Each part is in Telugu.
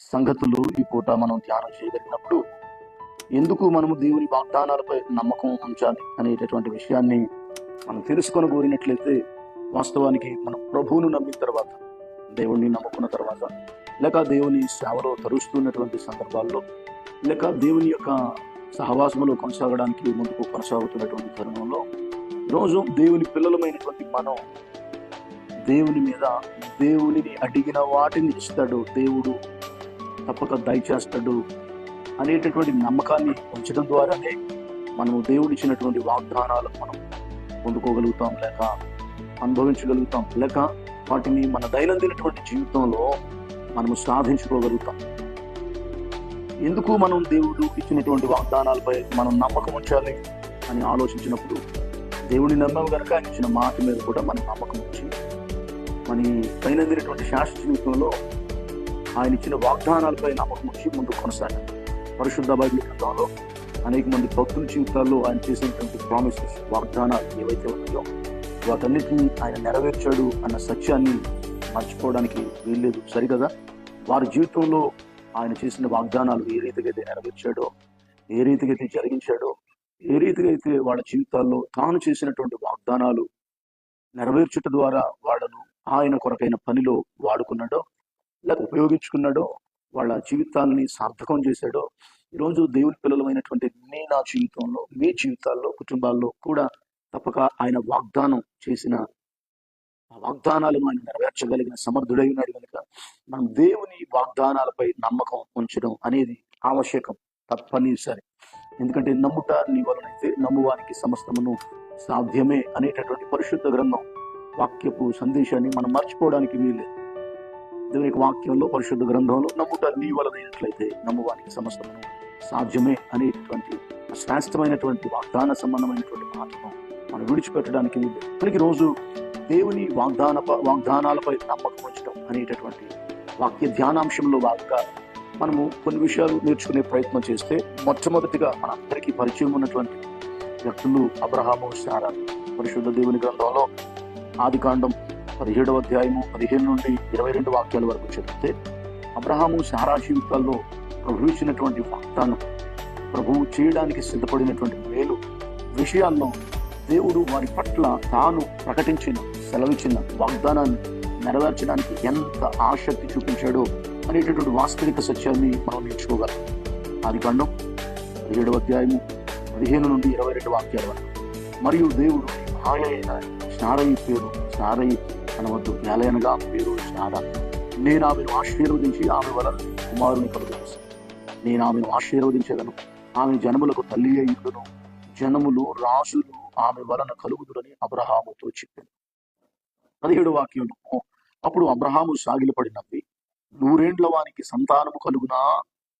సంగతులు ఈ పూట మనం ధ్యానం చేయగలిగినప్పుడు ఎందుకు మనము దేవుని వాగ్దానాలపై నమ్మకం ఉంచాలి అనేటటువంటి విషయాన్ని మనం తెలుసుకొని కోరినట్లయితే వాస్తవానికి మనం ప్రభువును నమ్మిన తర్వాత దేవుణ్ణి నమ్ముకున్న తర్వాత లేక దేవుని సేవలో తరుస్తున్నటువంటి సందర్భాల్లో లేక దేవుని యొక్క సహవాసములో కొనసాగడానికి ముందుకు కొనసాగుతున్నటువంటి తరుణంలో రోజు దేవుని పిల్లలమైనటువంటి మనం దేవుని మీద దేవునిని అడిగిన వాటిని ఇస్తాడు దేవుడు. తప్పక దయచేస్తాడు అనేటటువంటి నమ్మకాన్ని ఉంచడం ద్వారానే మనము దేవుడిచ్చినటువంటి వాగ్దానాలను మనం పొందుకోగలుగుతాం లేక అనుభవించగలుగుతాం లేక వాటిని మన దైనందినటువంటి జీవితంలో మనము సాధించుకోగలుగుతాం. ఎందుకు మనం దేవుడు ఇచ్చినటువంటి వాగ్దానాలపై మనం నమ్మకం ఉంచాలి అని ఆలోచించినప్పుడు దేవుని నమ్మం కనుక ఆయన ఇచ్చిన మాట మీద కూడా మనం నమ్మకం ఉంచి మన దైనందినటువంటి శాస్త్ర జీవితంలో ఆయన ఇచ్చిన వాగ్దానాలపై నమ్మకం వచ్చి ముందుకు కొనసాగారు పరిశుద్ధ బైబిల్ గ్రంథంలో అనేక మంది భక్తుల జీవితాల్లో ఆయన చేసినటువంటి ప్రామిసెస్ వాగ్దానాలు ఏవైతే ఉన్నాయో వాటన్నిటిని ఆయన నెరవేర్చాడు అన్న సత్యాన్ని మర్చిపోవడానికి వీల్లేదు. సరికదా వారి జీవితంలో ఆయన చేసిన వాగ్దానాలు ఏ రీతిగా అయితే నెరవేర్చాడో ఏ రీతిగా అయితే జరిగించాడో ఏ రీతిగా అయితే వాళ్ళ జీవితాల్లో తాను చేసినటువంటి వాగ్దానాలు నెరవేర్చుట ద్వారా వాళ్ళను ఆయన కొరకైన పనిలో వాడుకున్నాడో ఇలా ఉపయోగించుకున్నాడో వాళ్ళ జీవితాలని సార్థకం చేశాడో ఈరోజు దేవుని పిల్లలమైనటువంటి మీ నా జీవితంలో మీ జీవితాల్లో కుటుంబాల్లో కూడా తప్పక ఆయన వాగ్దానం చేసిన ఆ వాగ్దానాలను ఆయన నెరవేర్చగలిగిన సమర్థుడై ఉన్నాడు కనుక మనం దేవుని వాగ్దానాలపై నమ్మకం ఉంచడం అనేది ఆవశ్యకం తప్పనిసరి. ఎందుకంటే నమ్ముట నీ వలనైతే నమ్మువానికి సమస్తమును సాధ్యమే అనేటటువంటి పరిశుద్ధ గ్రంథం వాక్యపు సందేశాన్ని మనం మర్చిపోవడానికి వీల్లేదు. దేవుని వాక్యంలో పరిశుద్ధ గ్రంథంలో నమ్ముట నీ వలనైనట్లయితే నమ్మువానికి సమస్తము సాధ్యమే అనేటటువంటి శ్రేష్టమైనటువంటి వాగ్దాన సంబంధమైనటువంటి మాటను మనం విడిచిపెట్టడానికి ఇప్పటికి మనకి రోజు దేవుని వాగ్దాన వాగ్దానాలపై నమ్మకం ఉంచడం అనేటటువంటి వాక్య ధ్యానాంశంలో భాగంగా మనము కొన్ని విషయాలు నేర్చుకునే ప్రయత్నం చేస్తే మొట్టమొదటిగా మనందరికీ పరిచయం ఉన్నటువంటి వ్యక్తులు అబ్రహాము సారా పరిశుద్ధ దేవుని గ్రంథంలో ఆది కాండం పదిహేడవ అధ్యాయము పదిహేను నుండి ఇరవై రెండు వాక్యాల వరకు చదివితే అబ్రహాము శారా జీవితాల్లో ప్రభు ఇచ్చినటువంటి వాగ్దానం ప్రభువు చేయడానికి సిద్ధపడినటువంటి మేలు విషయాల్లో దేవుడు వారి పట్ల తాను ప్రకటించిన సెలవిచ్చిన వాగ్దానాన్ని నెరవేర్చడానికి ఎంత ఆసక్తి చూపించాడో అనేటటువంటి వాస్తవిక సత్యాన్ని మనం నేర్చుకోగలం. ఆది కాండం పదిహేడవ అధ్యాయము పదిహేను నుండి ఇరవై రెండు వాక్యాల వరకు. మరియు దేవుడు భార్య అయిన స్నారయ్య పేరు స్నారయ్య అనవద్దు నేలయనగా ఆమె పేరు శార నేను ఆమెను ఆశీర్వదించి ఆమె వలన కుమారుని కలుగుతాను నేను ఆమెను ఆశీర్వదించగలను ఆమె జనములకు తల్లి అయ్యుడును జనములు రాజులు ఆమె వలన కలుగుదురని అబ్రహాముతో చెప్పింది పదిహేడు వాక్యంలో అప్పుడు అబ్రహాము సాగిలపడి నవ్వి నూరేండ్ల వానికి సంతానము కలుగునా?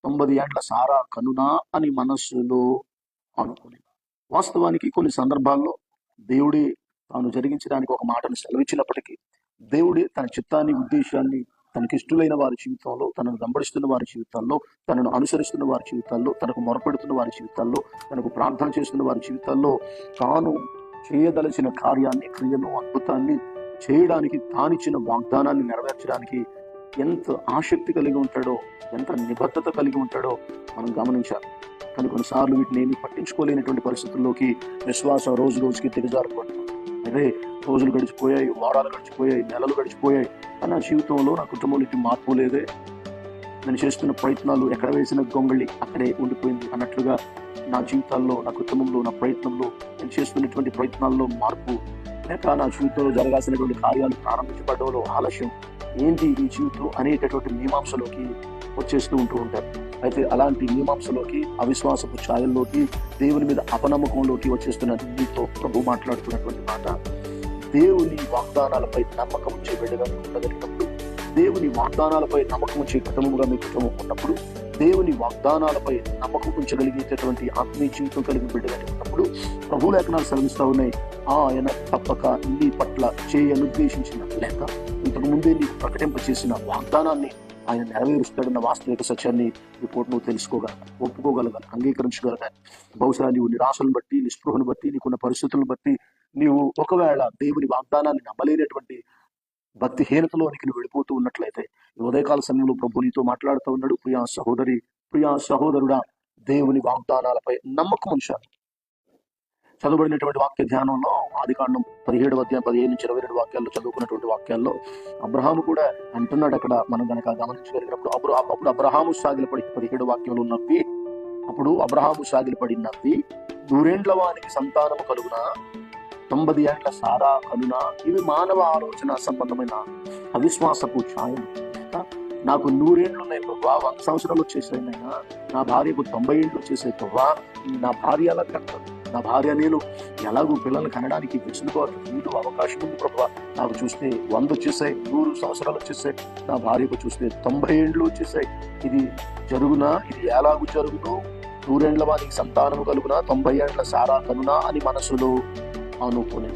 తొంభై ఏండ్ల సారా కనునా? అని మనస్సులో అనుకుని. వాస్తవానికి కొన్ని సందర్భాల్లో దేవుడే తాను జరిగించడానికి ఒక మాటను సెలవిచ్చినప్పటికీ దేవుడే తన చిత్తాన్ని ఉద్దేశాన్ని తనకి ఇష్టలైన వారి జీవితంలో తనను వెంబడిస్తున్న వారి జీవితాల్లో తనను అనుసరిస్తున్న వారి జీవితాల్లో తనకు మొరపెడుతున్న వారి జీవితాల్లో తనకు ప్రార్థన చేస్తున్న వారి జీవితాల్లో తాను చేయదలచిన కార్యాన్ని క్రియను అద్భుతాన్ని చేయడానికి తానిచ్చిన వాగ్దానాన్ని నెరవేర్చడానికి ఎంత ఆసక్తి కలిగి ఉంటాడో ఎంత నిబద్ధత కలిగి ఉంటాడో మనం గమనించాలి. కానీ కొన్నిసార్లు వీటిని ఏమి పట్టించుకోలేనటువంటి పరిస్థితుల్లోకి విశ్వాసం రోజు రోజుకి దిగజారుకుంటుంది అదే రోజులు గడిచిపోయాయి వారాలు గడిచిపోయాయి నెలలు గడిచిపోయాయి. నా జీవితంలో నా కుటుంబంలోకి మార్పు లేదే. నేను చేస్తున్న ప్రయత్నాలు ఎక్కడ వేసిన గొంగళి అక్కడే ఉండిపోయింది అన్నట్లుగా నా జీవితాల్లో నా కుటుంబంలో నా ప్రయత్నంలో నేను చేస్తున్నటువంటి ప్రయత్నాల్లో మార్పు లేక నా జీవితంలో జరగాల్సినటువంటి కార్యాలు ప్రారంభించబడడంలో ఆలస్యం. ఏంటి ఈ జీవితం అనేటటువంటి మీమాంసలోకి వచ్చేస్తూ ఉంటూ ఉంటారు. అయితే అలాంటి మీమాంసలోకి అవిశ్వాసపు ఛాయల్లోకి దేవుని మీద అపనమ్మకంలోకి వచ్చేస్తున్న నీతో ప్రభు మాట్లాడుతున్నటువంటి మాట. దేవుని వాగ్దానాలపై నమ్మకం ఉంచే బిడ్డగా ఉండగలిగినప్పుడు దేవుని వాగ్దానాలపై నమ్మకం ఉంచే కుటుంబముగా మీ కుటుంబం ఉన్నప్పుడు దేవుని వాగ్దానాలపై నమ్మకం ఉంచగలిగేటటువంటి ఆత్మీయ జీవితం కలిగి బిడ్డగా ఉన్నప్పుడు ప్రభు లేఖనాలు శ్రమిస్తూ ఉన్నాయి. ఆయన తప్పక నీ పట్ల చేయనుద్దేశించిన లేక ఇంతకు ముందే నీకు ప్రకటింప చేసిన వాగ్దానాన్ని ఆయన నెరవేరుస్తాడన్న వాస్తవిక సత్యాన్ని రిపోర్ట్ నువ్వు తెలుసుకోగల ఒప్పుకోగలగాలి అంగీకరించగలగాలి బహుశా నీవు నిరాశలను బట్టి నిస్పృహను బట్టి నీకున్న పరిస్థితులను బట్టి నీవు ఒకవేళ దేవుని వాగ్దానాన్ని నమ్మలేనటువంటి భక్తిహీనతలోనికి నువ్వు వెళ్ళిపోతూ ఉన్నట్లయితే ఉదయకాల సమయంలో ప్రభు నీతో మాట్లాడుతూ ఉన్నాడు. ప్రియా సహోదరి ప్రియా సహోదరుడా దేవుని వాగ్దానాలపై నమ్మకం ఉంచాలి చదువుబడినటువంటి వాక్య ధ్యానంలో ఆదికాండం పదిహేడు అధ్యాయం పదిహేను నుంచి ఇరవై రెండు వాక్యాల్లో చదువుకున్నటువంటి వాక్యాల్లో అబ్రహాము కూడా అంటున్నాడు అక్కడ. మనం కనుక గమనించగలిగినప్పుడు అప్పుడు అప్పుడు అబ్రహాము సాగిలపడి పదిహేడు వాక్యంలో నవ్వి అప్పుడు అబ్రహాము సాగిలపడి నవ్వి నూరేండ్ల వానికి సంతానము కలుగున? తొంభై ఏండ్ల సారా కలునా? ఇవి మానవ ఆలోచన సంబంధమైన అవిశ్వాసపు ఛాయలు. నాకు నూరేండ్లు ఉన్నాయి ప్రభా. వంద సంవత్సరాలు వచ్చేసాయినైనా నా భార్యకు తొంభై ఏండ్లు వచ్చేసాయి ప్రభా. నా భార్య అలా కట్టదు. నా భార్య నేను ఎలాగూ పిల్లల్ని కనడానికి వెసులుకోవాలి వీటి అవకాశం ఉంది ప్రభావ నాకు చూస్తే వంద వచ్చేసాయి నూరు సంవత్సరాలు వచ్చేసాయి. నా భార్యకు చూస్తే తొంభై ఏండ్లు వచ్చేసాయి. ఇది జరుగునా? ఇది ఎలాగూ జరుగును? నూరేండ్ల వారికి సంతానము కలుగునా? తొంభై ఏండ్ల సారా కనునా? అని మనసులో అనుకునే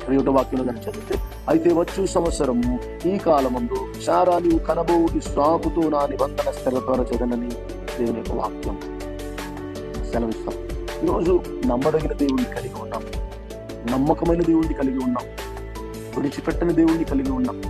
ఇరవై ఒకటో వాక్యంలో చదివితే అయితే వచ్చు సంవత్సరము ఈ కాలమందు సారా నీవు కనబోటి సాకుతో నా నిబంధన స్థిరపరచదనని దేవుని యొక్క వాక్యం. సెలవిస్తాం. ఈరోజు నమ్మదగిన దేవుడిని కలిగి ఉన్నాం. నమ్మకమైన దేవుడిని కలిగి ఉన్నాం. విడిచిపెట్టని దేవుడిని కలిగి ఉన్నాం.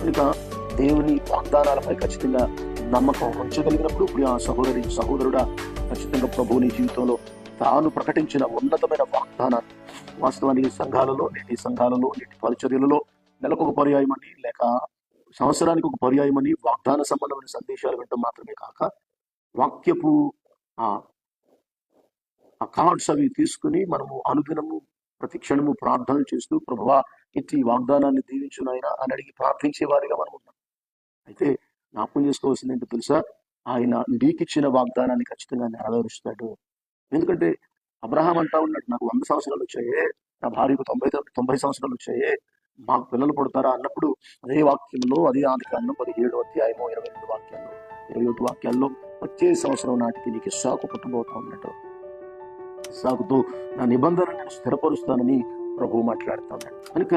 కనుక దేవుని వాగ్దానాలపై ఖచ్చితంగా నమ్మకం ఉంచగలిగినప్పుడు ఇప్పుడు ఆ సహోదరి సహోదరుడా ఖచ్చితంగా ప్రభువుని జీవితంలో తాను ప్రకటించిన ఉన్నతమైన వాగ్దానాన్ని వాస్తవానికి సంఘాలలో నేటి సంఘాలలో నేటి పరిచర్యలలో నెలకు ఒక పర్యాయమని లేక సంవత్సరానికి ఒక పర్యాయమని వాగ్దాన సంబంధమైన సందేశాలు వినడం మాత్రమే కాక వాక్యపు ఆ కార్డ్స్ అవి తీసుకుని మనము అనుదినము ప్రతి క్షణము ప్రార్థన చేస్తూ ప్రభువా ఇట్టి వాగ్దానాన్ని దీవించునైనా అని అడిగి ప్రార్థించే వారిగా మనం ఉన్నాం. అయితే జ్ఞాపకం చేసుకోవాల్సింది ఏంటో తెలుసా? ఆయన నీకిచ్చిన వాగ్దానాన్ని ఖచ్చితంగా నెరవేరుస్తాడు. ఎందుకంటే అబ్రహాం అంటా ఉన్నాడు నాకు వంద సంవత్సరాలు వచ్చాయే నా భార్యకు తొంభై తొంభై సంవత్సరాలు వచ్చాయే మాకు పిల్లలు పుడతారా అన్నప్పుడు అదే వాక్యంలో అదే ఆది కాండం పదిహేడు అధ్యాయము ఇరవై రెండు వాక్యాల్లో ఇరవై ఒకటి వాక్యాల్లో వచ్చే సంవత్సరం నాటికి నీకు సాకు పుట్టబోతా ఉన్నట్టు సాగుతో నా నిబంధన నేను స్థిరపరుస్తానని ప్రభువు మాట్లాడుతాను కనుక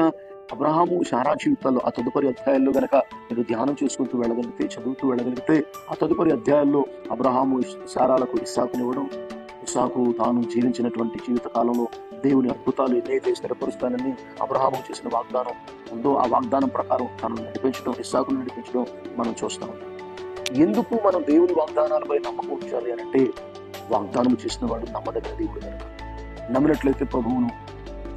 అబ్రహాము శారా జీవితాల్లో ఆ తదుపరి అధ్యాయాల్లో గనక మీరు ధ్యానం చేసుకుంటూ వెళ్ళగలిగితే చదువుతూ వెళ్ళగలిగితే ఆ తదుపరి అధ్యాయాల్లో అబ్రహాము శారాలకు ఇస్సాకునివ్వడం ఇస్సాకు తాను జీవించినటువంటి జీవిత కాలంలో దేవుని అద్భుతాలు ఏదైతే స్థిరపరుస్తానని అబ్రహాము చేసిన వాగ్దానం ఉందో ఆ వాగ్దానం ప్రకారం తను నడిపించడం ఇస్సాకును నడిపించడం మనం చూస్తాం. ఎందుకు మనం దేవుని వాగ్దానాలపై నమ్మకం ఉంచాలి అని అంటే వాగ్దానం చేసిన వాడు నమ్మదగిన దేవుడు. కనుక నమ్మినట్లయితే ప్రభువును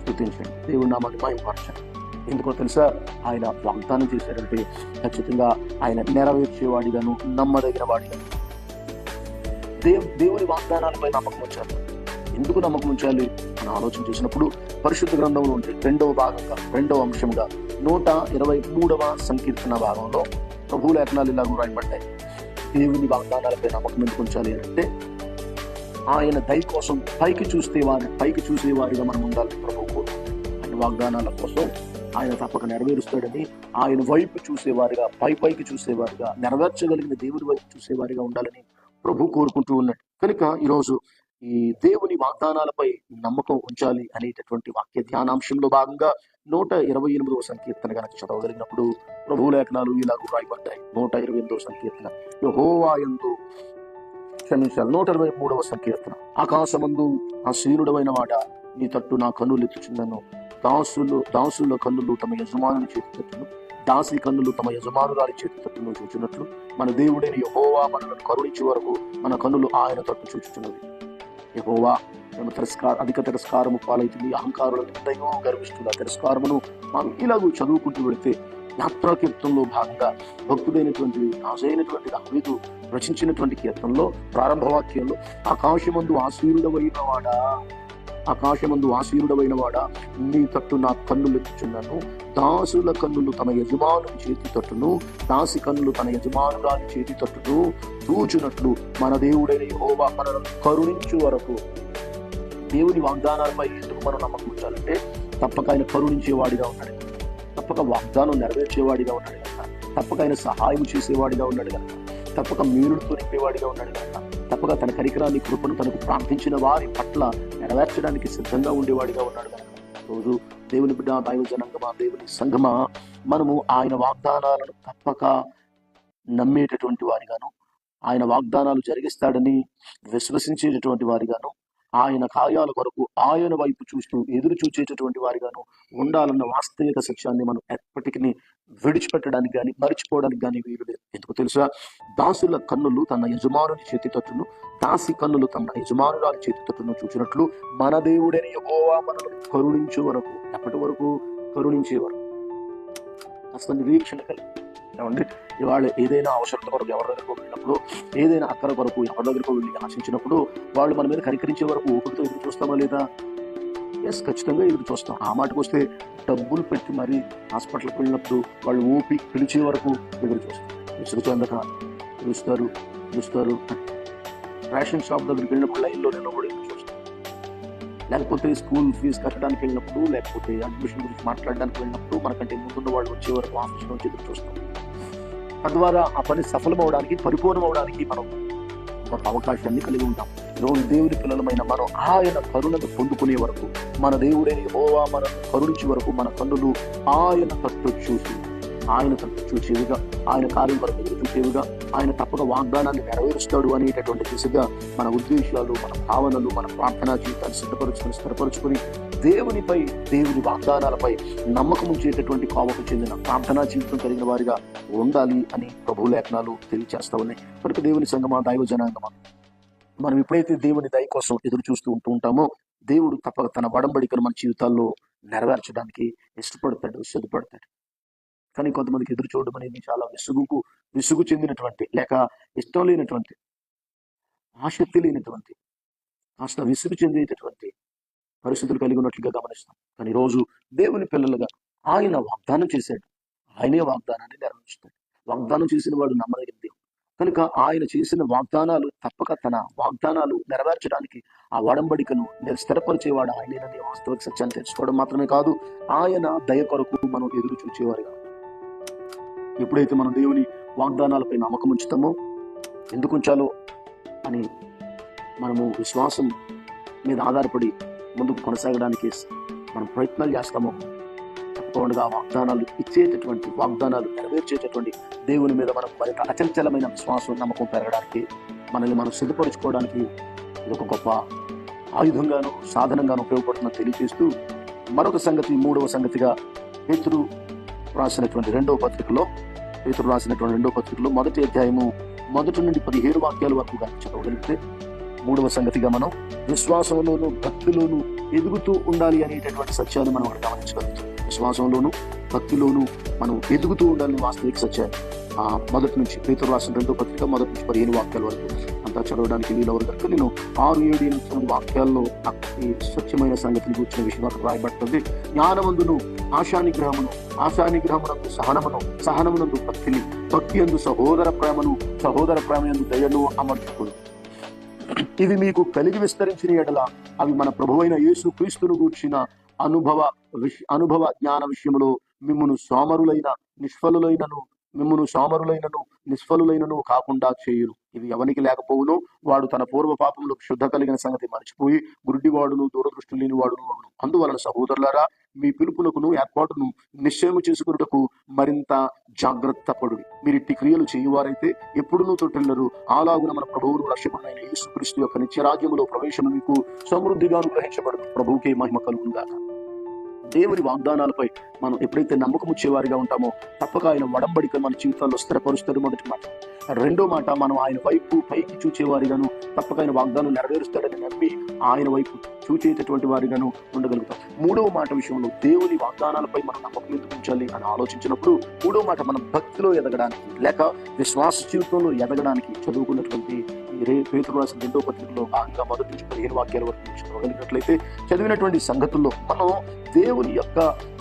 స్థుతించండి. దేవుడు నామాన్ని మాయపరచండి ఎందుకో తెలుసా? ఆయన వాగ్దానం చేశారంటే ఖచ్చితంగా ఆయన నెరవేర్చేవాడిగాను నమ్మదగిన వాడిగాను దేవు దేవుని వాగ్దానాలపై నమ్మకం ఉంచాలి. ఎందుకు నమ్మకం ఉంచాలి? అని ఆలోచన చేసినప్పుడు పరిశుద్ధ గ్రంథంలో ఉంటే రెండవ భాగంగా రెండవ అంశంగా నూట ఇరవై మూడవ సంకీర్తన భాగంలో ప్రభు లేఖనాలు ఇలాగూ రాయబడ్డాయి దేవుని వాగ్దానాలపై నమ్మకం ఎందుకు ఉంచాలి అంటే ఆయన దయ కోసం పైకి చూస్తే వారి పైకి చూసే వారిగా మనం ఉండాలి ప్రభు ఆయన వాగ్దానాల కోసం ఆయన తప్పక నెరవేరుస్తాడని ఆయన వైపు చూసేవారిగా పై పైకి చూసేవారిగా నెరవేర్చగలిగిన దేవుని వైపు చూసేవారిగా ఉండాలని ప్రభు కోరుకుంటూ ఉన్నాడు. కనుక ఈరోజు ఈ దేవుని వాగ్దానాలపై నమ్మకం ఉంచాలి అనేటటువంటి వాక్య ధ్యానాంశంలో భాగంగా నూట ఇరవై ఎనిమిదవ సంకీర్తన కనుక చదవగలిగినప్పుడు ప్రభు లేఖనాలు ఇలాగ రాయబడ్డాయి నూట ఇరవై ఎనిమిదవ సంకీర్తన. యెహోవాయందు క్షమించాలి నూట ఇరవై మూడవ సంకీర్తన. ఆకాశమందు ఆ శీనుడమైన వాడ నీ తట్టు నా కన్నులు ఎత్తుచుండను. దాసులు దాసుల కన్నులు తమ యజమానుని చేతి తట్టును. దాసి కన్నులు తమ యజమానురాలి చేతి తట్టును చూచినట్లు మన దేవుడైన యహోవా మనలను కరుణించే వరకు మన కన్నులు ఆయన తట్టు చూచుచున్నవి. యహోవా మేము తిరస్కార అధిక తిరస్కారము పాలైతుంది అహంకారుల నిర్దయో గర్విష్ఠుల తిరస్కారమును మనం ఇలాగూ చదువుకుంటూ వెళితే యాత్రా కీర్తనలో భాగంగా భక్తుడైనటువంటి రాజైనటువంటి దావీదు రచించినటువంటి కీర్తనలో ప్రారంభవాక్యంలో ఆకాశమందు ఆశీరుడవైన వాడా ఆకాశమందు ఆశీరుడవైన వాడా నీ తట్టు నా కన్నులు ఎత్తుచున్నాను. దాసుల కన్నులు తమ యజమాను చేతి తట్టును దాసి కన్నులు తన యజమానురాలి చేతి తట్టును చూచునట్లు మన దేవుడైన యహోవా మనలను కరుణించు వరకు. దేవుని వాగ్దానాలపై ఎందుకు మనం నమ్మకం ఉంచాలంటే తప్పక ఆయన కరుణించేవాడిగా ఉన్నాడు. తప్పక వాగ్దానం నెరవేర్చేవాడిగా ఉన్నాడు కనుక తప్పక ఆయన సహాయం చేసేవాడిగా ఉన్నాడు కనుక తప్పక మీరుడుతో నింపేవాడిగా ఉన్నాడు కనుక తప్పక తన కరికరాన్ని కృపను తనకు ప్రార్థించిన వారి పట్ల నెరవేర్చడానికి సిద్ధంగా ఉండేవాడిగా ఉన్నాడు కనుక. రోజు దేవుని బిడ్డ దైవ జనంగమా దేవుని సంగమా మనము ఆయన వాగ్దానాలను తప్పక నమ్మేటటువంటి వారిగాను ఆయన వాగ్దానాలు జరిగిస్తాడని విశ్వసించేటటువంటి వారిగాను ఆయన కార్యాల కొరకు ఆయన వైపు చూస్తూ ఎదురు చూచేటటువంటి వారిగాను ఉండాలన్న వాస్తవిక సత్యాన్ని మనం ఎప్పటికీ విడిచిపెట్టడానికి కానీ మరిచిపోవడానికి కానీ వీలు లేదు. ఎందుకు తెలుసా? దాసుల కన్నులు తన యజమానుని చేతి తట్టును దాసి కన్నులు తన యజమానురాలి చేతి తట్టును చూసినట్లు మన దేవుడని యెహోవా మనల్ని కరుణించే వరకు ఎప్పటి వరకు కరుణించే వరకు అసలు నిరీక్షణ కలిగి ఏమండి? ఇవాళ ఏదైనా అవసరం కొరకు ఎవరి దగ్గరకు వెళ్ళినప్పుడు ఏదైనా అక్కర కొరకు ఎవరి దగ్గరకు వెళ్ళి ఆశించినప్పుడు వాళ్ళు మన మీద కనికరించే వరకు ఊపిరితో ఎదురు చూస్తామా లేదా? ఎస్ ఖచ్చితంగా ఎదురు చూస్తాం. ఆ మాటకు వస్తే డబ్బులు పెట్టి మరీ హాస్పిటల్కి వెళ్ళినప్పుడు వాళ్ళు ఊపి పిలిచే వరకు ఎదురు చూస్తాం. విసుగు చెందక పిలుస్తారు పిలుస్తారు రేషన్ షాప్ దగ్గరికి వెళ్ళినప్పుడు లైన్లో నిలబడి చూస్తాం. లేకపోతే స్కూల్ ఫీజు కట్టడానికి వెళ్ళినప్పుడు లేకపోతే అడ్మిషన్ గురించి మాట్లాడడానికి వెళ్ళినప్పుడు మనకంటే ముందున్న వాళ్ళు వచ్చే వరకు ఆఫీస్ నుంచి ఎదురు చూస్తాం. తద్వారా ఆ పని సఫలం అవడానికి పరిపూర్ణం అవడానికి మనం ఒక అవకాశాన్ని కలిగి ఉంటాం. ఈరోజు దేవుని పిల్లలమైన మనం ఆయన కరుణను పొందుకునే వరకు మన దేవుడైన హోవా మన కరుణించే వరకు మన కన్నులు ఆయన తట్టు చూసి ఆయన తట్టు చూసేవిగా ఆయన కార్యం వరకు ఎదురు చూసేవిగా ఆయన తప్పక వాగ్దానాన్ని నెరవేరుస్తాడు అనేటటువంటి దిశగా మన ఉద్దేశాలు మన భావనలు మన ప్రార్థనా జీవితాన్ని సిద్ధపరుచుకొని స్థిరపరుచుకొని దేవునిపై దేవుని వాగ్దానాలపై నమ్మకం ఉంచేటటువంటి కోవకు చెందిన ప్రార్థనా జీవితం కలిగిన వారిగా ఉండాలి అని ప్రభు లేఖనాలు తెలియజేస్తా ఉన్నాయి. కనుక దేవుని సంగమా దైవ జనాంగమా. మనం ఎప్పుడైతే దేవుని దయ కోసం ఎదురు చూస్తూ ఉంటూ ఉంటామో దేవుడు తప్పక తన వడంబడికను మన జీవితాల్లో నెరవేర్చడానికి ఇష్టపడతాడు సిద్ధపడతాడు. కానీ కొంతమందికి ఎదురు చూడడం అనేది చాలా విసుగుకు విసుగు చెందినటువంటి లేక ఇష్టం లేనటువంటి ఆసక్తి లేనటువంటి కాస్త విసుగు చెందేటటువంటి పరిస్థితులు కలిగి ఉన్నట్లుగా గమనిస్తాం. కానీ రోజు దేవుని పిల్లలుగా ఆయన వాగ్దానం చేశాడు. ఆయనే వాగ్దానాన్ని నెరవేరుస్తాడు. వాగ్దానం చేసిన వాడు నమ్మదగిన దేవుడు. కనుక ఆయన చేసిన వాగ్దానాలు తప్పక తన వాగ్దానాలు నెరవేర్చడానికి ఆ వడంబడికను స్థిరపరిచేవాడు ఆయనేనని వాస్తవిక సత్యాన్ని తెలుసుకోవడం మాత్రమే కాదు ఆయన దయ కొరకు మనం ఎదురు చూచేవారు ఎప్పుడైతే మనం దేవుని వాగ్దానాలపై నమ్మకం ఉంచుతామో ఎందుకు ఉంచాలో అని మనము విశ్వాసం మీద ఆధారపడి ముందుకు కొనసాగడానికి మనం ప్రయత్నాలు చేస్తాము. తప్పకుండా వాగ్దానాలు ఇచ్చేటటువంటి వాగ్దానాలు నెరవేర్చేటటువంటి దేవుని మీద మనం మరింత అచంచలమైన విశ్వాసం నమ్మకం పెరగడానికి మనల్ని మనం సిద్ధపరచుకోవడానికి ఇది ఒక గొప్ప ఆయుధంగాను సాధనంగాను ఉపయోగపడుతుందని తెలియజేస్తూ మరొక సంగతి మూడవ సంగతిగా పేతురు రాసినటువంటి రెండవ పత్రికలో పేతురు రాసినటువంటి రెండవ పత్రికలో మొదటి అధ్యాయము మొదటి నుండి పదిహేడు వాక్యాల వరకు కానీ చదవగలిగితే మూడవ సంగతిగా మనం విశ్వాసంలోను భక్తిలోను ఎదుగుతూ ఉండాలి అనేటటువంటి సత్యాన్ని మనం అక్కడ గమనించగలుగుతాం. విశ్వాసంలోను భక్తిలోను మనం ఎదుగుతూ ఉండాలని వాస్తవిక సత్యాన్ని ఆ మొదటి నుంచి పేతురు రాసిన రెండో పత్రిక మొదటి నుంచి పదిహేను వాక్యాల వరకు అంతా చదవడానికి వీలవరు కనుక నేను ఆరు ఏడు ఎనిమిది తొమ్మిది వాక్యాల్లో ఈ స్వచ్ఛమైన సంగతిని కూర్చున్న విషయం అక్కడ రాయబడుతుంది. జ్ఞానమందును ఆశానిగ్రహమును ఆశానిగ్రహమునందు సహనమును సహనమునందు భక్తిని భక్తి అందు సహోదర ప్రేమను సహోదర ప్రేమ ఎందు దయను అమర్చుకును. ఇవి మీకు కలిగి విస్తరించిన ఎడల అవి మన ప్రభువైన యేసు క్రీస్తును గూర్చిన అనుభవ అనుభవ జ్ఞాన విషయములో మిమ్మను సోమరులైన నిష్ఫలులైనను మిమ్మును సోమరులైనను నిష్ఫలులైనను కాకుండా చేయును. ఇది ఎవనికి లేకపోవును వాడు తన పూర్వ పాపంలో శుద్ధ కలిగిన సంగతి మర్చిపోయి గుడ్డివాడును దూరదృష్టి లేని వాడును అందువలన సహోదరులారా మీ పిలుపునకును ఏర్పాటును నిశ్చయము చేసుకున్నటకు మరింత జాగ్రత్త పడు మీరు ఇట్టి క్రియలు చేయువారైతే ఎప్పుడునూ తొట్టిల్లరు. అలాగున మన ప్రభువును రక్షకుడైన యేసుక్రీస్తు యొక్క నిత్యరాజ్యములో ప్రవేశం మీకు సమృద్ధిగా అనుగ్రహించబడు ప్రభువుకే మహిమ కలుగుగాక దేవుని వాగ్దానాలపై మనం ఎప్పుడైతే నమ్మకం వచ్చేవారిగా ఉంటామో తప్పక ఆయన వడంబడిక మన జీవితాల్లో స్థిరపరుస్తాడు మొదటి మాట. రెండో మాట మనం ఆయన వైపు పైకి చూచేవారిగాను తప్పక ఆయన వాగ్దానం నెరవేరుస్తాడని నమ్మి ఆయన వైపు చూచేటటువంటి వారిగాను ఉండగలుగుతాం. మూడవ మాట విషయంలో దేవుని వాగ్దానాలపై మనం నమ్మకం ఎందుకు ఉంచాలి అని ఆలోచించినప్పుడు మూడవ మాట మనం భక్తిలో ఎదగడానికి లేక విశ్వాస జీవితంలో ఎదగడానికి చదువుకున్నటువంటి రే పేతురు రాసిన రెండో పత్రికలో భాగంగా మొదటి నుంచి పదిహేను వాక్యాల వరకు చదవగలిగినట్లయితే చదివినటువంటి సంగతుల్లో మనం దేవుని యొక్క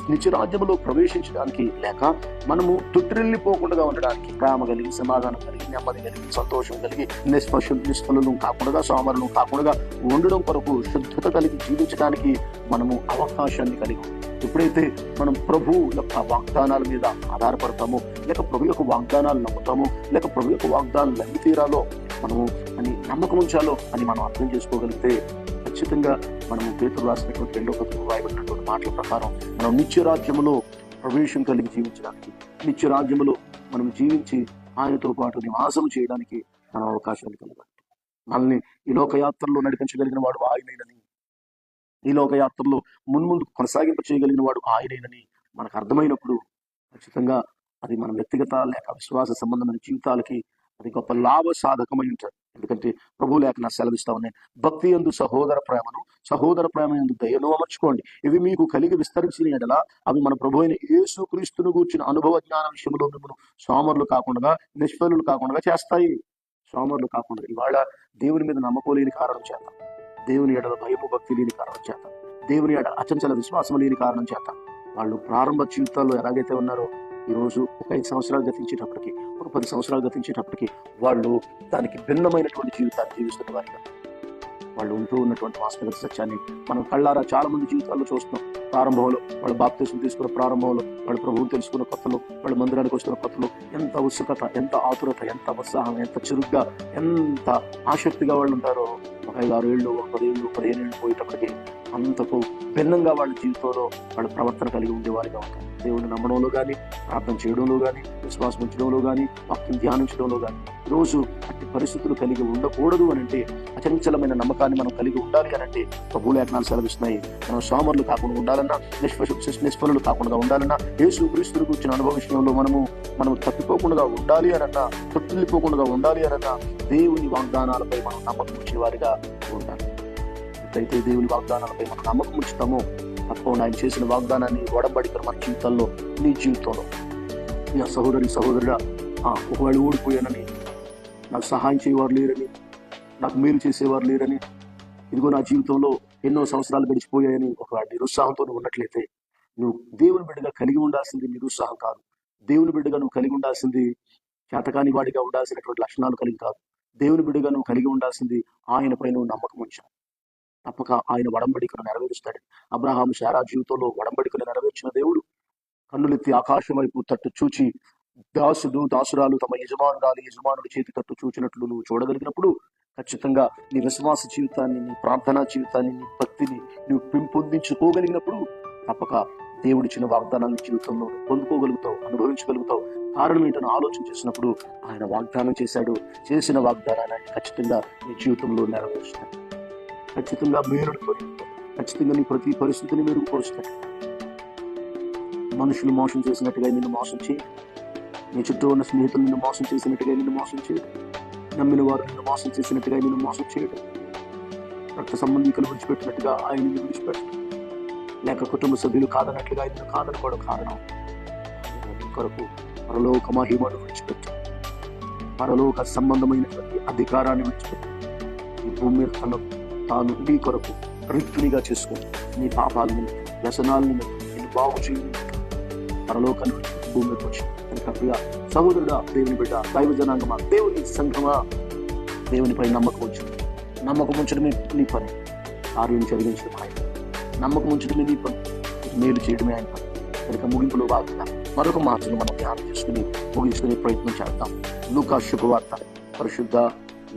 నిత్యరాజ్యములో ప్రవేశించడానికి లేక మనము తుట్టిల్లిపోకుండా ఉండడానికి ప్రేమ కలిగి సమాధానం కలిగి నెమ్మది కలిగి సంతోషం కలిగి నిష్పక్షు నిష్ఫలం కాకుండా సోమరులు కాకుండా ఉండడం కొరకు శుద్ధత కలిగి జీవించడానికి మనము అవకాశాన్ని కలిగి ఎప్పుడైతే మనం ప్రభు యొక్క వాగ్దానాల మీద ఆధారపడతామో లేక ప్రభు యొక్క వాగ్దానాలు నమ్ముతామో లేక ప్రభు యొక్క వాగ్దానాలు నమ్మి తీరాలో మనము అని నమ్మకం ఉంచాలో అని మనం అర్థం చేసుకోగలిగితే ఖచ్చితంగా మనము పేతులు రాసినటువంటి రెండో పత్రికలు రాయబడినటువంటి మాటల ప్రకారం మనం నిత్య రాజ్యములో ప్రవేశం కలిగి జీవించడానికి నిత్య రాజ్యములో మనం జీవించి ఆయనతో పాటు నివాసం చేయడానికి మనం అవకాశాలు కలగాలి. మనల్ని ఈ లోకయాత్రలో నడిపించగలిగిన వాడు ఆయనైనని ఈ లోకయాత్రలో మున్ముందు కొనసాగింప చేయగలిగిన వాడు ఆయనైనని మనకు అర్థమైనప్పుడు ఖచ్చితంగా అది మన వ్యక్తిగత లేక విశ్వాస సంబంధమైన జీవితాలకి అది గొప్ప లాభ సాధకమై ఉంటుంది. ఎందుకంటే ప్రభు లేక నా సెలవిస్తా ఉన్నాయి. భక్తి ఎందు సహోదర ప్రేమను సహోదర ప్రేమ ఎందు దయను అమర్చుకోండి. ఇవి మీకు కలిగి విస్తరించిన ఎడల అవి మన ప్రభు అయిన యేసు క్రీస్తును గూర్చిన అనుభవ జ్ఞాన విషయంలో మిమ్మల్ని సోమరులు కాకుండా నిష్ఫలులు కాకుండా చేస్తాయి. సోమరులు కాకుండా. ఇవాళ దేవుని మీద నమ్మకోలేని కారణం చేత దేవుని ఎడల భయము భక్తి లేని కారణం చేత దేవుని ఎడ అచంచల విశ్వాసం లేని కారణం చేత వాళ్ళు ప్రారంభ జీవితాల్లో ఎలాగైతే ఉన్నారో ఈ రోజు ఒక ఐదు సంవత్సరాలు గతించేటప్పటికి ఒక పది సంవత్సరాలు గతించేటప్పటికి వాళ్ళు దానికి భిన్నమైనటువంటి జీవితాన్ని జీవిస్తున్న వారిగా. వాళ్ళు ఉంటూ ఉన్నటువంటి వాస్తవిక సత్యాన్ని మనం కళ్ళారా చాలా మంది జీవితాల్లో చూస్తున్నాం. ప్రారంభంలో వాళ్ళు బాప్తీసం తీసుకున్న ప్రారంభంలో వాళ్ళు ప్రభువుని తెలుసుకున్న కొత్తలో వాళ్ళు మందిరానికి వస్తున్న కొత్తలో ఎంత ఉత్సుకత ఎంత ఆతురత ఎంత ఉత్సాహం ఎంత చురుగ్గా ఎంత ఆసక్తిగా వాళ్ళు ఉంటారో ఒక ఐదు ఆరు ఏళ్ళు ఒక పదేళ్ళు పదిహేను ఏళ్ళు పోయేటప్పటికి అంతకు భిన్నంగా వాళ్ళ జీవితంలో వాళ్ళ ప్రవర్తన కలిగి ఉండేవారిగా ఉంటారు. దేవుని నమ్మడంలో కానీ ప్రార్థన చేయడంలో కానీ విశ్వాసం ఉంచడంలో కానీ వాక్యం ధ్యానించడంలో కానీ రోజు అట్టి పరిస్థితులు కలిగి ఉండకూడదు అని అంటే అచంచలమైన నమ్మకాన్ని మనం కలిగి ఉండాలి అని అంటే ప్రభులేఖనాలు సెలవిస్తున్నాయి. మనం సోమరులు కాకుండా ఉండాలన్నా నిష్ప నిష్ఫలులు కాకుండా ఉండాలన్నా యేసు క్రీస్తుని కూర్చున్న అనుభవ విషయంలో మనము మనం తప్పిపోకుండా ఉండాలి అనన్నా తొట్టిల్లిపోకుండా ఉండాలి అనన్నా దేవుని వాగ్దానాలపై మనం నమ్మకం ఉంచేవారిగా ఉండాలి. ఎప్పుడైతే దేవుని వాగ్దానాలపై మనం నమ్మకం ఉంచుతామో తప్పకుండా ఆయన చేసిన వాగ్దానాన్ని వడబడికరు మన జీవితంలో నీ జీవితంలో. నా సహోదరి సహోదరుడా ఒకవేళ ఓడిపోయానని నాకు సహాయం చేయవారు లేరని నాకు మేలు చేసేవారు లేరని ఇదిగో నా జీవితంలో ఎన్నో సంవత్సరాలు గడిచిపోయాయని ఒక నిరుత్సాహంతో ఉన్నట్లయితే నువ్వు దేవుని బిడ్డగా కలిగి ఉండాల్సింది నిరుత్సాహం కాదు. దేవుని బిడ్డగా నువ్వు కలిగి ఉండాల్సింది చేతకాని వాడిగా ఉండాల్సినటువంటి లక్షణాలు కలిగి కాదు. దేవుని బిడ్డగా నువ్వు కలిగి ఉండాల్సింది ఆయనపై నువ్వు నమ్మకం ఉంచావు. తప్పక ఆయన వడంబడికను నెరవేరుస్తాడు. అబ్రహాం శారా జీవితంలో వడంబడికను నెరవేర్చిన దేవుడు. కన్నులెత్తి ఆకాశం వైపు తట్టు చూచి దాసుడు దాసురాలు తమ యజమానురాలు యజమానుడి చేతి తట్టు చూచినట్లు నువ్వు చూడగలిగినప్పుడు ఖచ్చితంగా నీ విశ్వాస జీవితాన్ని నీ ప్రార్థనా జీవితాన్ని నీ భక్తిని నువ్వు పెంపొందించుకోగలిగినప్పుడు తప్పక దేవుడిచ్చిన వాగ్దానాన్ని జీవితంలో పొందుకోగలుగుతావు అనుభవించగలుగుతావు. కారణం ఏంటని ఆలోచన చేసినప్పుడు ఆయన వాగ్దానం చేశాడు. చేసిన వాగ్దానాన్ని ఖచ్చితంగా నీ జీవితంలో నెరవేరుస్తాడు. ఖచ్చితంగా మేలుతో ఖచ్చితంగా నీ ప్రతి పరిస్థితిని మెరుగుపరుస్తాడు మనుషులు మోసం చేసినట్టుగా నిన్ను మోసం చేయడు నీ చుట్టూ ఉన్న స్నేహితులు నిన్ను మోసం చేసినట్టుగా నిన్ను మోసం చేయడు నమ్మిన వారు నిన్ను మోసం చేసినట్టుగా నిన్ను మోసం చేయడు రక్త సంబంధికులు విడిచిపెట్టినట్టుగా ఆయన నిన్ను విడిచిపెట్టడు. లేక కుటుంబ సభ్యులు కాదన్నట్లుగా ఆయన కాదనుకోవడం కారణం కొరకు పరలోక మహిమను విడిచిపెట్టు పరలోక సంబంధమైనటువంటి అధికారాన్ని విడిచిపెట్టు ఈ భూమి మీద తాను నీ కొరకు రిక్తునిగా చేసుకుని నీ పాపాలను వ్యసనాలను నేను బాగు చేయండి పరలోకాన్ని విడిచిపెట్టి భూమి వచ్చి కనుక సహోదరుడా దేవుని బిడ్డ దైవ జనాంగమా దేవుని సంఘమా దేవునిపై నమ్మకం ఉంచు. నమ్మకం ఉంచడమే నీ పని. కార్యం జరిగించడం ఆయన నమ్మకం ఉంచడమే నీ పని. మేలు చేయడమే ఆయన పని. కనుక ముగింపులో భాగంగా మరొక మాటను మనం ధ్యానం చేసుకుని ముగించుకునే ప్రయత్నం చేద్దాం. లూకా శుభవార్త. పరిశుద్ధ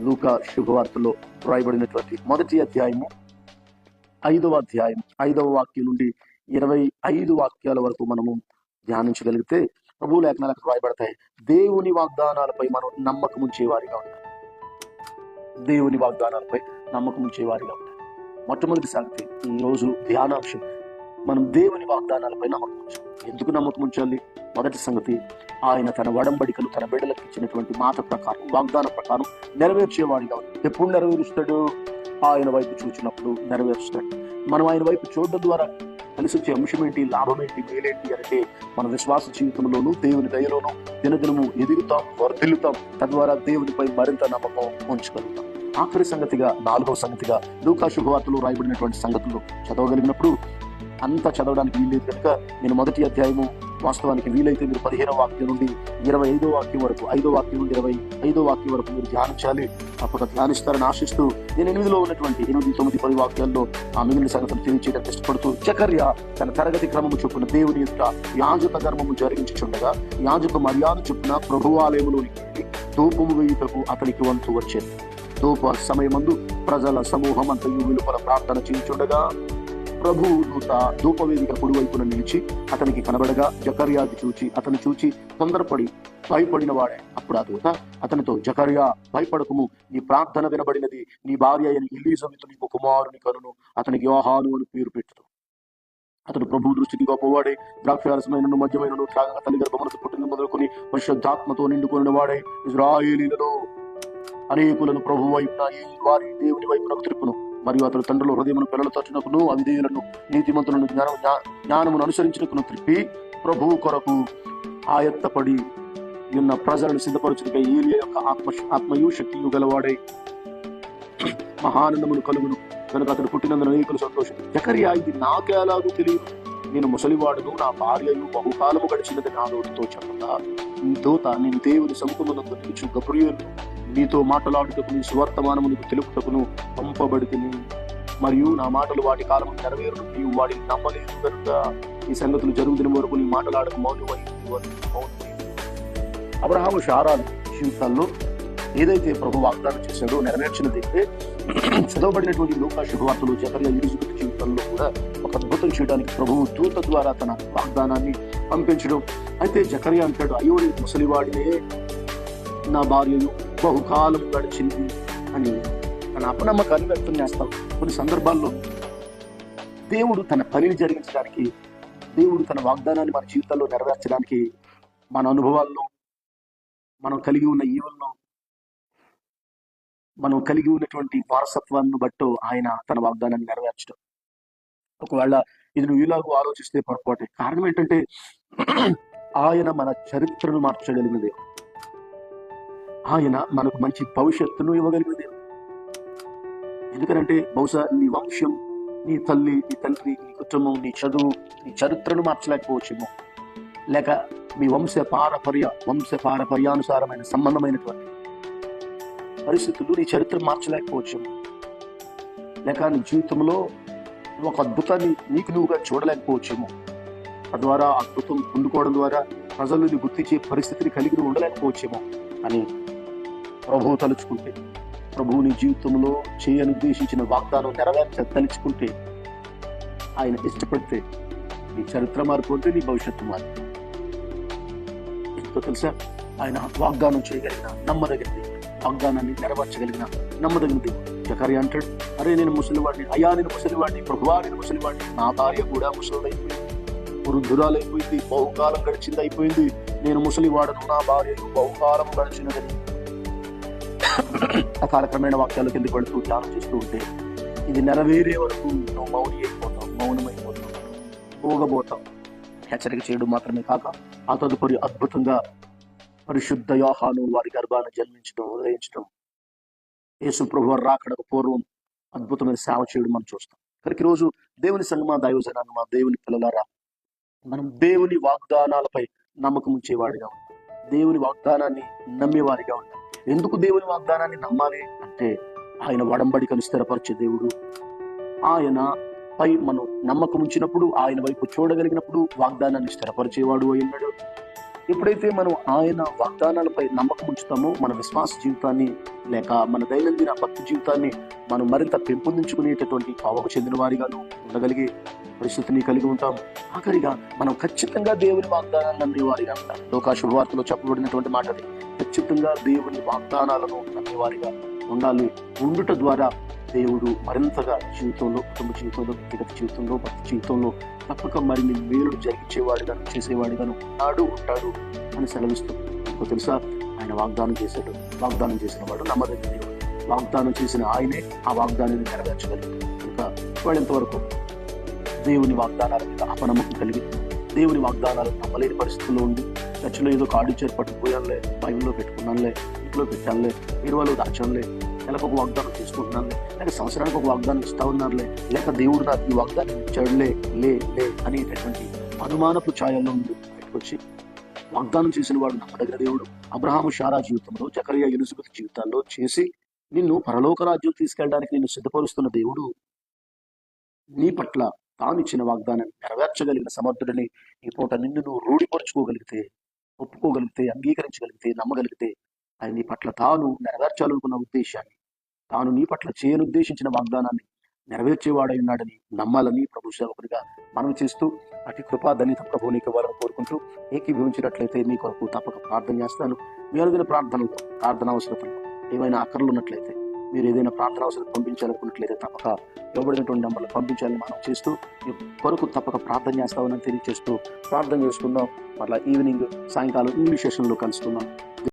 లూకా శుభవార్తలో రాయబడినటువంటి మొదటి అధ్యాయము ఐదవ అధ్యాయం ఐదవ వాక్యం నుండి ఇరవై ఐదు వాక్యాల వరకు మనము ధ్యానించగలిగితే ప్రభు లేఖనాలకు రాయబడతాయి. దేవుని వాగ్దానాలపై మనం నమ్మకం ఉంచేవారిగా ఉండాలి దేవుని వాగ్దానాలపై నమ్మకం ఉంచేవారిగా ఉండాలి మొట్టమొదటి సంగతి ఈ ధ్యానాంశం. మనం దేవుని వాగ్దానాలపై నమ్మకం ఎందుకు నమ్మకం ఉంచాలి? మొదటి సంగతి ఆయన తన వడంబడికలు తన బిడ్డలకు ఇచ్చినటువంటి మాట ప్రకారం వాగ్దాన ప్రకారం నెరవేర్చేవాడిగా ఎప్పుడు నెరవేరుస్తాడు? ఆయన వైపు చూసినప్పుడు నెరవేరుస్తాడు. మనం ఆయన వైపు చూడడం ద్వారా కలిసి వచ్చే అంశం ఏంటి? లాభం ఏంటి? మేలేంటి? అంటే మన విశ్వాస జీవితంలోనూ దేవుని దయలోనూ దినదినము ఎదుగుతాం వర్ధిల్లుతాం. తద్వారా దేవునిపై మరింత నమ్మకం ఉంచగలుగుతాం. ఆఖరి సంగతిగా నాలుగవ సంగతిగా లూకా శుభవార్తలు రాయబడినటువంటి సంగతులు చదవగలిగినప్పుడు అంతా చదవడానికి వీలేదు కనుక నేను మొదటి అధ్యాయము వాస్తవానికి వీలైతే మీరు పదిహేనో వాక్యం నుండి ఇరవై ఐదో వాక్యం వరకు ఐదో వాక్యం నుండి ఇరవై ఐదో వాక్యం వరకు మీరు ధ్యానించాలి. అప్పుడు ధ్యానిస్తారని ఆశిస్తూ నేను ఎనిమిదిలో ఉన్నటువంటి ఎనిమిది తొమ్మిది పది వాక్యాల్లో ఆ మిగిలిన సంగతులు తెలియచేయడానికి ఇష్టపడుతూ చకర్య తన తరగతి క్రమము చొప్పున దేవుని యొక్క యాజక ధర్మము జరిగించుచుండగా యాజక మర్యాద చొప్పున ప్రభువాలయములోనికి ధూపము వేయుటకు అతనికి వంతు వచ్చేది. ధూప సమయమందు ప్రజల సమూహం అంతయు వెలుపల ప్రార్థన చేయుచుండగా ప్రభు దూత ధూపవేదిక కుడివైపున నిలిచి అతనికి కనబడగా జకర్యాకి చూచి అతను చూచి తొందరపడి భయపడిన వాడే అప్పుడు ఆ దూత? అతనితో జకర్యా భయపడకుము నీ ప్రార్థన వినబడినది నీ భార్య అయిన ఇల్లీజమితు నీకు కుమారుని కనును అతనికి యోహాను అని పేరు పెట్టు అతడు ప్రభు దృష్టికి గొప్పవాడే ద్రాక్షారసమైన మధ్యమైన త్రాగ తల్లి గర్భమనసు పుట్టిన మొదలుకొని పరిశుద్ధాత్మతో నిండుకున్న వాడే ఇజ్రాయేలీలలో అనేకులను ప్రభు వైపున ఈ వారి దేవుని వైపునకు తిరుపును. మరియు అతడు తండ్రుల హృదయమును పిల్లలు తట్టునకును అవిధేయులను నీతిమంతులను జ్ఞానం జ్ఞానమును అనుసరించినకును త్రిప్పి ప్రభువు కొరకు ఆయత్తపడి నిన్న ప్రజలను సిద్ధపరచునికై ఏలియా యొక్క ఆత్మ ఆత్మయు శక్తియు గలవాడే మహానందమును కలుగును. కనుక అతడు పుట్టినందున అనేకులు సంతోషం ఎకరియా ఇది నాకేలాగూ తెలియదు. నేను ముసలివాడును నా భార్యయు బహుకాలము గడిచినది నా నోటితో చెప్పగా దూత నేను దేవుని సముఖమునందు నిలుచు గబ్రియేలు నీతో మాటలాడుటకు నీ సువర్తమానమునకు తెలుపుటకును పంపబడితిని. మరియు నా మాటలు వాటి కాలం నెరవేరు నీవు వాటిని నమ్మలేదు కనుక ఈ సంగతులు జరుగుతున్న వరకు నీ మాటలాడక మౌనమై అబ్రహాము షారా జీవితాల్లో ఏదైతే ప్రభు వాగ్దానం చేశాడో నెరవేర్చినదైతే చదవబడినటువంటి లోకా శుభవార్తలు జకర్య ఎలిజబెత్ జీవితంలో కూడా ఒక అద్భుతం చేయడానికి ప్రభువు దూత ద్వారా తన వాగ్దానాన్ని పంపించడం. అయితే జకర్య అంటాడు అయ్యో ముసలివాడినే నా భార్యను బహుకాలం గడిచింది అని తన అపనమ్మకాన్ని వ్యక్తం చేస్తాం. కొన్ని సందర్భాల్లో దేవుడు తన పనిని జరిగించడానికి దేవుడు తన వాగ్దానాన్ని మన జీవితాల్లో నెరవేర్చడానికి మన అనుభవాల్లో మనం కలిగి ఉన్న ఈవెల్లో మనం కలిగి ఉన్నటువంటి వారసత్వాన్ని బట్టు ఆయన తన వాగ్దానాన్ని నెరవేర్చడం. ఒకవేళ ఇది నువ్వు ఇలాగూ ఆలోచిస్తే పొరపాటే. కారణం ఏంటంటే ఆయన మన చరిత్రను మార్చగలిగిన దేవుడు. ఆయన మనకు మంచి భవిష్యత్తును ఇవ్వగలిగిన దేవుడు ఎందుకంటే బహుశా నీ వంశం నీ తల్లి నీ తండ్రి నీ కుటుంబం నీ చదువు నీ చరిత్రను మార్చలేకపోవచ్చేమో. లేక మీ వంశ పారపర్య వంశ పారపర్యానుసారమైన సంబంధమైనటువంటి పరిస్థితులు నీ చరిత్ర మార్చలేకపోవచ్చేమో. లేక నీ జీవితంలో నువ్వు ఒక అద్భుతాన్ని నీకు నువ్వుగా చూడలేకపోవచ్చేమో. తద్వారా అద్భుతం పొందుకోవడం ద్వారా ప్రజలను గుర్తించే పరిస్థితిని కలిగి ఉండలేకపోవచ్చేమో అని ప్రభువు తలుచుకుంటే ప్రభువు నీ జీవితంలో చేయనుద్దేశించిన వాగ్దానం నెరవేర్చ తలుచుకుంటే ఆయన ఇష్టపడితే నీ చరిత్ర మారిపోతే నీ భవిష్యత్తు మారి ఎందుకో తెలుసా? ఆయన వాగ్దానం చేయగలిగిన నమ్మదగినది. వాగ్దానాన్ని నెరవేర్చగలిగిన నమ్మదగినది. జకరి అంటాడు అరే నేను ముసలివాడిని అయ్యా నేను ముసలివాడిని ప్రభువా నేను ముసలివాడిని. నా భార్య కూడా ముసలిదైపోయింది. వృద్ధురాలైపోయింది బహుకాలం గడిచింది అయిపోయింది నేను ముసలివాడను నా భార్య బహుకాలం గడిచినదని అకాలక్రమేణ వాక్యాలు కిందకి వెళుతూ ధ్యానం చేస్తూ ఉంటే ఇది నెరవేరే వరకు నువ్వు మౌని అయిపోతావు మౌనమైపోతావు పోగబోతావు. హెచ్చరిక చేయడం మాత్రమే కాక ఆ తదుపరి అద్భుతంగా పరిశుద్ధ యోహాను వారి గర్భాన్ని జన్మించడం ఉదయించడం యేసు ప్రభు రాకడకు పూర్వం అద్భుతమైన సేవ చేయడం మనం చూస్తాం. కనుక ఈరోజు దేవుని సంగమా దైవజనాన్ని మా దేవుని పిల్లలారా మనం దేవుని వాగ్దానాలపై నమ్మకం ఉంచేవాడిగా ఉంటాం దేవుని వాగ్దానాన్ని నమ్మేవారిగా ఉంటాం ఎందుకు దేవుని వాగ్దానాన్ని నమ్మాలి అంటే ఆయన వడంబడికను స్థిరపరిచే దేవుడు. ఆయన పై మనం నమ్మకం ఉంచినప్పుడు ఆయన వైపు చూడగలిగినప్పుడు వాగ్దానాన్ని స్థిరపరిచేవాడు అయి ఉన్నాడు. ఎప్పుడైతే మనం ఆయన వాగ్దానాలపై నమ్మకం ఉంచుతామో మన విశ్వాస జీవితాన్ని లేక మన దైనందిన భక్తి జీవితాన్ని మనం మరింత పెంపొందించుకునేటటువంటి భావకు చెందిన వారిగాను ఉండగలిగే పరిస్థితిని కలిగి ఉంటాం ఆఖరిగా మనం ఖచ్చితంగా దేవుని వాగ్దానాన్ని నమ్మేవారిగా ఉంటాం. లోకా శుభవార్తలో చెప్పబడినటువంటి మాట ఖచ్చితంగా దేవుని వాగ్దానాలను నమ్మేవారిగా ఉండాలి. ఉండుట ద్వారా దేవుడు మరింతగా జీవితంలో కుటుంబ జీవితంలో వ్యక్తిగత జీవితంలో భక్తి జీవితంలో తప్పక మరిన్ని మేలు జరిగించేవాడిగాను చేసేవాడిగాను ఉన్నాడు ఉంటాడు అని సెలవిస్తూ మీకు తెలుసా? ఆయన వాగ్దానం చేశాడు. వాగ్దానం చేసిన వాడు నమ్మదగిన దేవుడు. వాగ్దానం చేసిన ఆయనే ఆ వాగ్దానాన్ని నెరవేర్చగలరు ఇంకా వాళ్ళెంతవరకు దేవుని వాగ్దానాల మీద అపనమ్మకం కలిగి దేవుని వాగ్దానాలు నమ్మలేని పరిస్థితుల్లో ఉండి చర్చిలో ఏదో కార్డు చేరి పట్టుకుపోయానులే బైబిల్లో పెట్టుకున్నానులే ఇంట్లో పెట్టానులే బీరువాలో దాచానులే నెలకు ఒక వాగ్దానం తీసుకుంటున్నానులే లేక సంవత్సరానికి ఒక వాగ్దానం ఇస్తా ఉన్నారులే లేక దేవుడు నాకు ఈ వాగ్దానం ఇచ్చాడులే లే లే అనేటటువంటి అనుమానపు ఛాయల్లో ఉండి బయటకొచ్చి వాగ్దానం చేసిన వాడు నమ్మదగిన దేవుడు. అబ్రహాము షారా జీవితంలో జకరియా ఎలిజబెత్ జీవితాల్లో చేసి నిన్ను పరలోక రాజ్యం తీసుకెళ్ళడానికి నిన్ను సిద్ధపరుస్తున్న దేవుడు నీ పట్ల తాను ఇచ్చిన వాగ్దానం నెరవేర్చగలిగిన సమర్థుడిని ఈ పూట నిన్ను నువ్వు రూఢిపరుచుకోగలిగితే ఒప్పుకోగలిగితే అంగీకరించగలిగితే నమ్మగలిగితే ఆయన నీ పట్ల తాను నెరవేర్చాలనుకున్న ఉద్దేశాన్ని తాను నీ పట్ల చేయనుద్దేశించిన వాగ్దానాన్ని నెరవేర్చేవాడై ఉన్నాడని నమ్మాలని ప్రభు సేవకుడిగా మనం చేస్తూ అతి కృపా ధనిత ప్రభునికి వాళ్ళని కోరుకుంటూ ఏకీభవించినట్లయితే మీ కొరకు తప్పక ప్రార్థన చేస్తాను. మీ అనుదిన ప్రార్థనలు ప్రార్థన అవసరతలు ఏమైనా అక్కర్లు ఉన్నట్లయితే మీరు ఏదైనా ప్రార్థన అవసరం పంపించాలనుకున్నట్లయితే తప్పక ఇవ్వబడినటువంటి నెంబర్లు పంపించాలని మనం చేస్తూ మీ కొరకు తప్పక ప్రార్థన చేస్తామని తెలియజేస్తూ ప్రార్థన చేసుకుందాం. మళ్ళీ ఈవినింగ్ సాయంకాలం ఇంగ్లీష్ సెషన్లో కలుసుకుందాం.